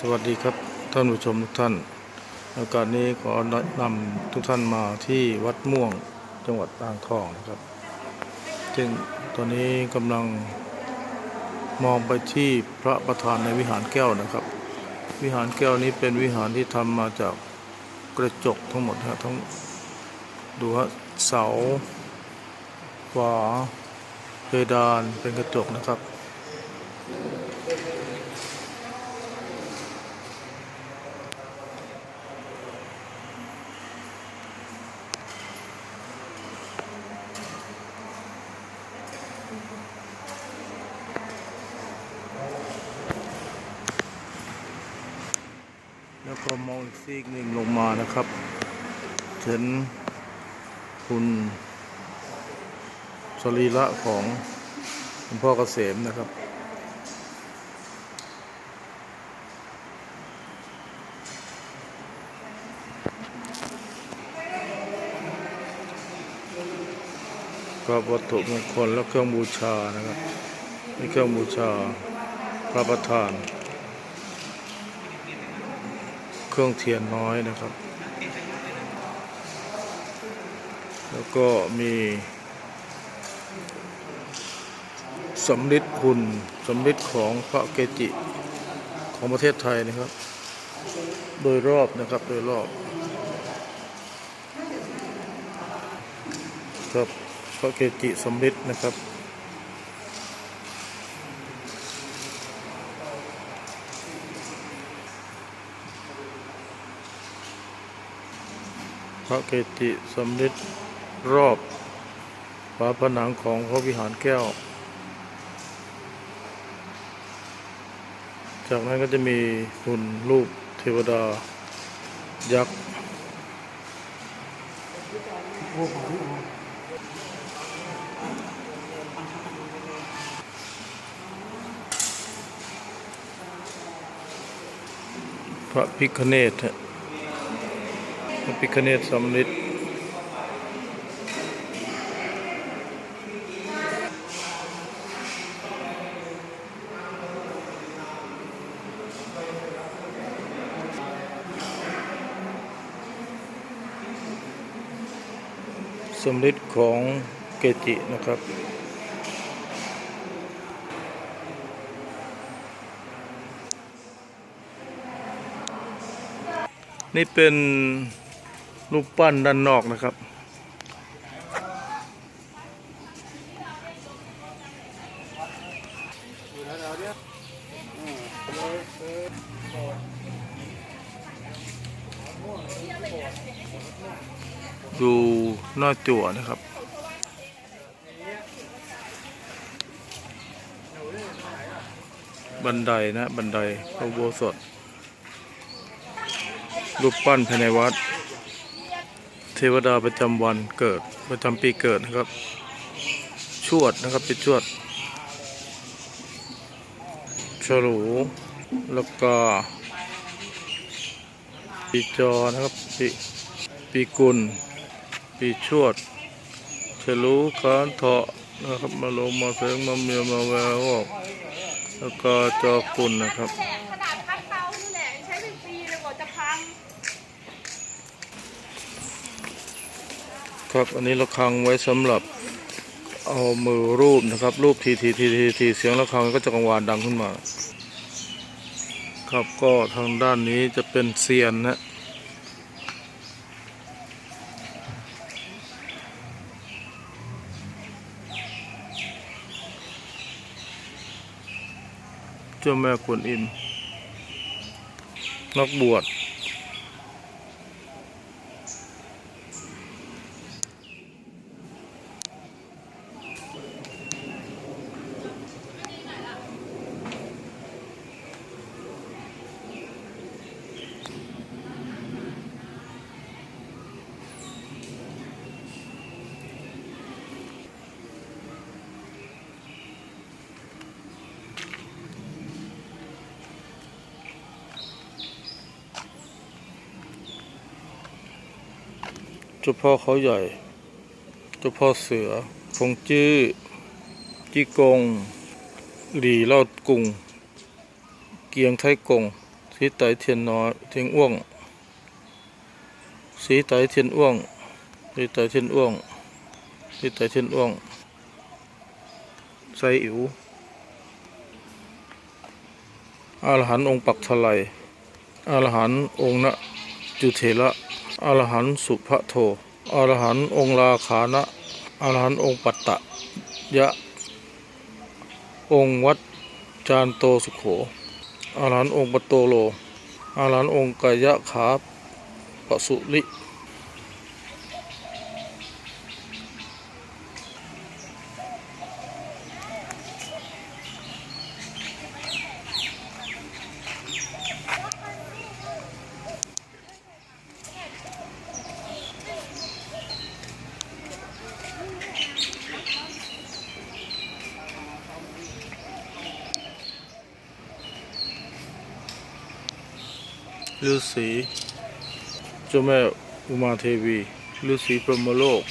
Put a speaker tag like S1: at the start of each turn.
S1: สวัสดีครับท่านผู้ชมทุกท่านโอกาสนี้ขอแนะนำทุกท่านมาที่วัดม่วงจังหวัดอ่างทองนะครับ ซึ่งตอนนี้กำลังมองไปที่พระประธานในวิหารแก้วนะครับ วิหารแก้วนี้เป็นวิหารที่ทำมาจากกระจกทั้งหมดนะทั้งดูฮะเสาฝาเพดานเป็นกระจกนะครับ แล้วก็มองอีกซีกหนึ่งลงมานะครับเห็นคุณสรีระของหลวงพ่อเกษมนะครับก็วัตถุมงคลและเครื่องบูชานะครับนี่เครื่องบูชาพระประธาน เครื่องเทียนน้อยนะครับ แล้วก็มีสำริดหุ่นสำริดของพระเกจิของประเทศไทยนะครับ โดยรอบนะครับโดยรอบครับพระเกจิสำริดนะครับ พระเกจิสำริดรอบฝาผนังของพระวิหารแก้ว จากนั้นก็จะมีหุ่นรูปเทวดา ยักษ์พระพิคเนต พระพิคเนตสำริดสำริดของเกจินะครับนี่เป็น รูปปั้นด้านนอกนะครับ ดูหน้าจั่วนะครับบันไดนะ บันไดพระโบสถรูปปั้นภายในวัด เทวดาประจำวันเกิดประจำปีเกิดนะครับ ชวดนะครับเป็นชวดฉลูแล้วก็ปีจอนะครับปีปีกุล ปีชวดฉลูคานเถาะนะครับมาลงมาเสงมาเมียมาแววแล้วก็จอกุลนะครับ
S2: แพงขนาดพักเตานี่แหละใช้เป็นปีเลยกว่าจะพัง
S1: ครับ อันนี้ระฆังไว้สำหรับเอามือรูปนะครับ รูปทีทีทีทีทีเสียงระฆังก็จะกังวานดังขึ้นมา ครับก็ทางด้านนี้จะเป็นเซียนนะเจ้าแม่กวนอิมนักบวช จ้าพ่อเขาใหญ่เจ้าพ่อเสือคงจื้อจีกงหลีเล่ากุง เกียงไทยกง สีไตเทียนน้อยเทียงอ้วง สีไตเทียนอ้วง สีไตเทียนอ้วง สีไตเทียนอ้วงไซอิ๋วอรหันองค์ปักทลายอรหันองค์นะจุเทระ อรหันสุภโทอรหันองค์ราขานะอรหันองค์ปัตตะยะ องค์วัดจานโตสุโขอรหันองค์ปโตโลอรหันองค์กายะขาปสุลิ ฤาษีเจ้าแม่อุมาเทวีฤาษีพรหมโลก